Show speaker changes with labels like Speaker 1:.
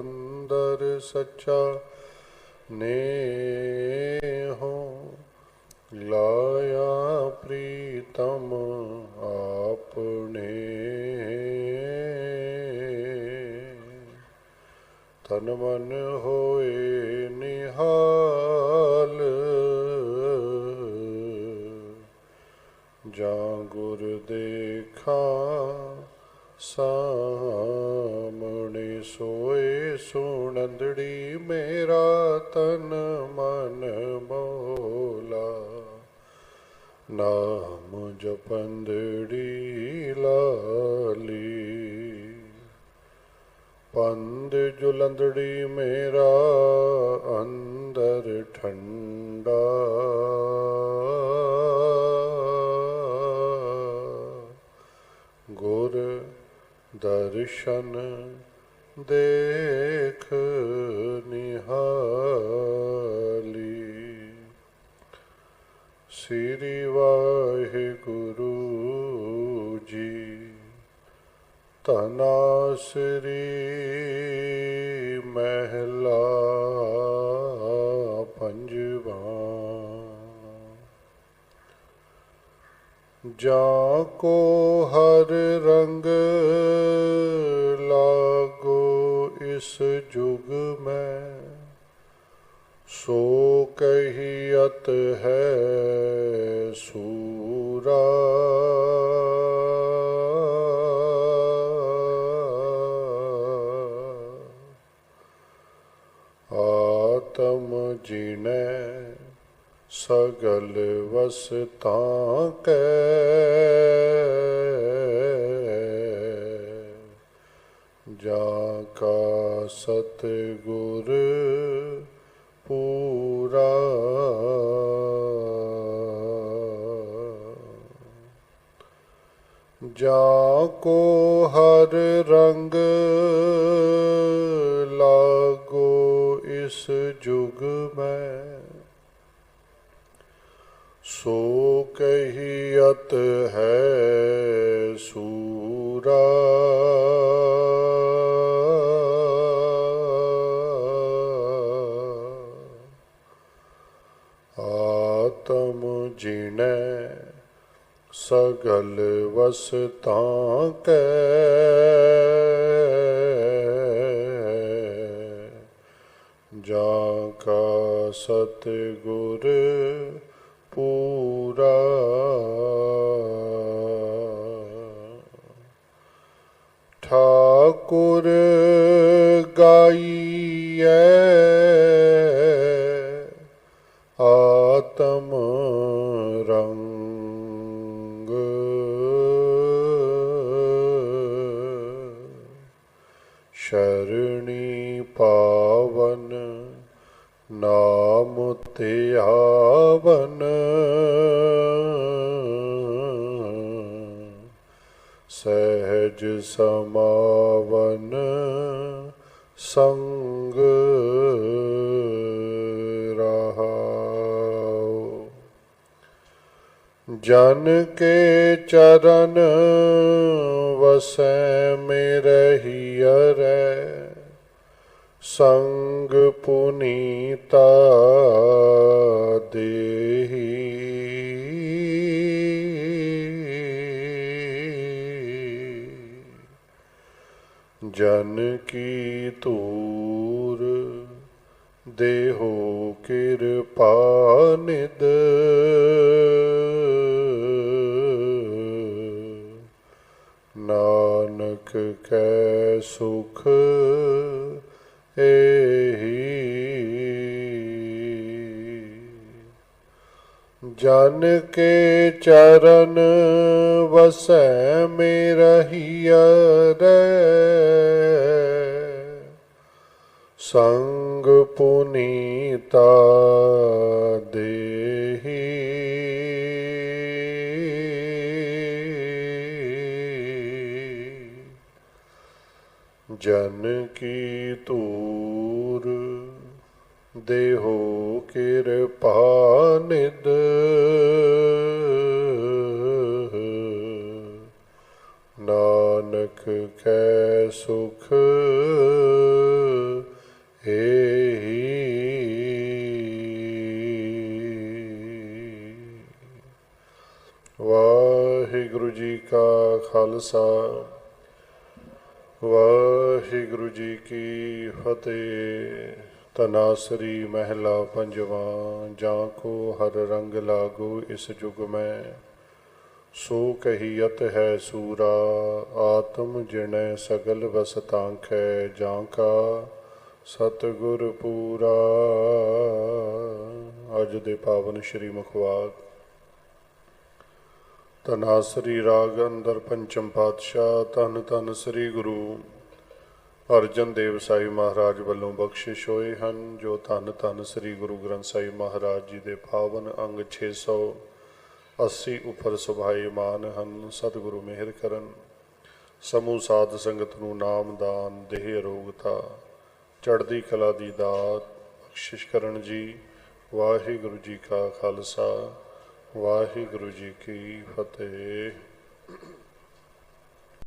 Speaker 1: ਅੰਦਰ ਸੱਚਾ ਨੇਹੋ ਲਾਇਆ ਪ੍ਰੀਤਮ ਆਪਣੇ। ਤਨ ਮਨ ਹੋਏ ਨਿਹਾਲ ਜਾਂ ਗੁਰ ਦੇਖਾਂ ਸਾਹਮਣੇ ਸੋਏ ਸੁਣੰਦੜੀ ਮੇਰਾ ਤਨ ਮਨ ਮੋਲਾ ਨਾਮ ਜਪੰਦੜੀ ਲਾਲੀ। ਪੰਦ ਜੁਲੰਦੜੀ ਮੇਰਾ ਅੰਦਰ ਠੰਡਾ। ਗੁਰ ਦਰਸ਼ਨ ਦੇਖ ਨਿਹਾਲੀ। ਸ੍ਰੀ ਵਾਹਿਗੁਰੂ ਜੀ ਤਨਾ ਸ੍ਰੀ ਮਹਿਲਾ ਪੰਜਵਾ। ਜਾ ਕੋ ਹਰ ਰੰਗ ਇਸ ਜੁਗ ਮੈਂ ਸੋ ਕਹੀਅਤ ਹੈ ਸੂਰਾ। ਆਤਮ ਜਿਨੈ ਸਗਲ ਵਸਤਾਂ ਕੈ। ਜਾ ਕਾ ਸਤਿਗੁਰ ਪੂਰਾ। ਜਾ ਕੋ ਹਰ ਰੰਗ ਲਾਗੋ ਇਸ ਜੁਗ ਮੈਂ। ਸੋ ਕਹੀਅਤ ਹੈ ਸੂਰਾ। ਆਤਮ ਜਿਨੈ ਸਗਲ ਵਸਤਾਂ ਕੈ। ਜਾ ਕਾ ਸਤ ਗੁਰ ਪੂਰਾ। ਠਾਕੁਰ ਆਤਮ ਰੰਗ। ਸ਼ਰਣੀ ਪਾਵਨ ਨਾਮ ਧਿਆਵਨ। ਸਹਿਜ ਸਮਾਵਨ ਸੰਗ ਜਨ ਕੇ ਚਰਨ ਵਸੈ ਮੇਰਹਿ ਰੈ ਸੰਗ ਪੁਨੀਤਾ ਦੇਹੀ। ਜਨ ਕੀ ਤੂਰ ਦੇਹੋ ਕਿਰਪਾ ਨਿਦ ਕੈ ਸੁਖ ਏਹੀ। ਜਨ ਕੇ ਚਰਨ ਵਸੈ ਮੇਰਹਿ ਰੈ ਸੰਗ ਪੁਨੀਤਾ ਦੇਹੀ। ਜਨ ਕੀ ਤੂਰ ਦੇਹੋ ਕਿਰਪਾ ਨਿਦ ਨਾਨਕ ਕੈ ਸੁਖ, ਏਹੀ। ਵਾਹਿਗੁਰੂ ਜੀ ਕਾ ਖਾਲਸਾ ਵਾਹਿਗੁਰੂ ਜੀ ਕੀ ਫਤਿਹ। ਤਨਾਸਰੀ ਮਹਿਲਾ ਪੰਜਵਾਂ, ਜਾਂ ਕੋ ਹਰ ਰੰਗ ਲਾਗੋ ਇਸ ਜੁਗ ਮੈਂ। ਸੋ ਕਹੀਅਤ ਹੈ ਸੂਰਾ, ਆਤਮ ਜਿਣੈ ਸਗਲ ਵਸ ਤਾਂਖੈ ਜਾਂ ਕਾ। ਸਤਿਗੁਰ ਪੂਰਾ। ਅੱਜ ਦੇ ਪਾਵਨ ਸ਼੍ਰੀ ਮੁਖਵਾਕ। ਤਨਾਸਰੀ ਰਾਗ ਅੰਦਰ ਪੰਚਮ ਪਾਤਸ਼ਾਹ ਧੰਨ ਧੰਨ ਸ੍ਰੀ ਗੁਰੂ। ਅਰਜਨ ਦੇਵ ਸਾਹਿਬ ਮਹਾਰਾਜ ਵੱਲੋਂ ਬਖਸ਼ਿਸ਼ ਹੋਏ ਹਨ, ਜੋ ਧੰਨ ਧੰਨ ਸ੍ਰੀ ਗੁਰੂ ਗ੍ਰੰਥ ਸਾਹਿਬ ਮਹਾਰਾਜ ਜੀ ਦੇ ਪਾਵਨ ਅੰਗ 680 ਉੱਪਰ ਸੁਭਾਈਮਾਨ ਹਨ। ਸਤਿਗੁਰੂ ਮਿਹਰ ਕਰਨ। ਸਮੂਹ ਸਾਧ ਸੰਗਤ ਨੂੰ ਨਾਮ ਦਾਨ, ਦੇਹ ਅਰੋਗਤਾ, ਚੜ੍ਹਦੀ ਕਲਾ ਦੀ ਦਾਤ, ਬਖਸ਼ਿਸ਼ ਕਰਨ ਜੀ। ਵਾਹਿਗੁਰੂ ਜੀ ਕਾ ਖਾਲਸਾ, ਵਾਹਿਗੁਰੂ ਜੀ ਕੀ ਫਤਿਹ।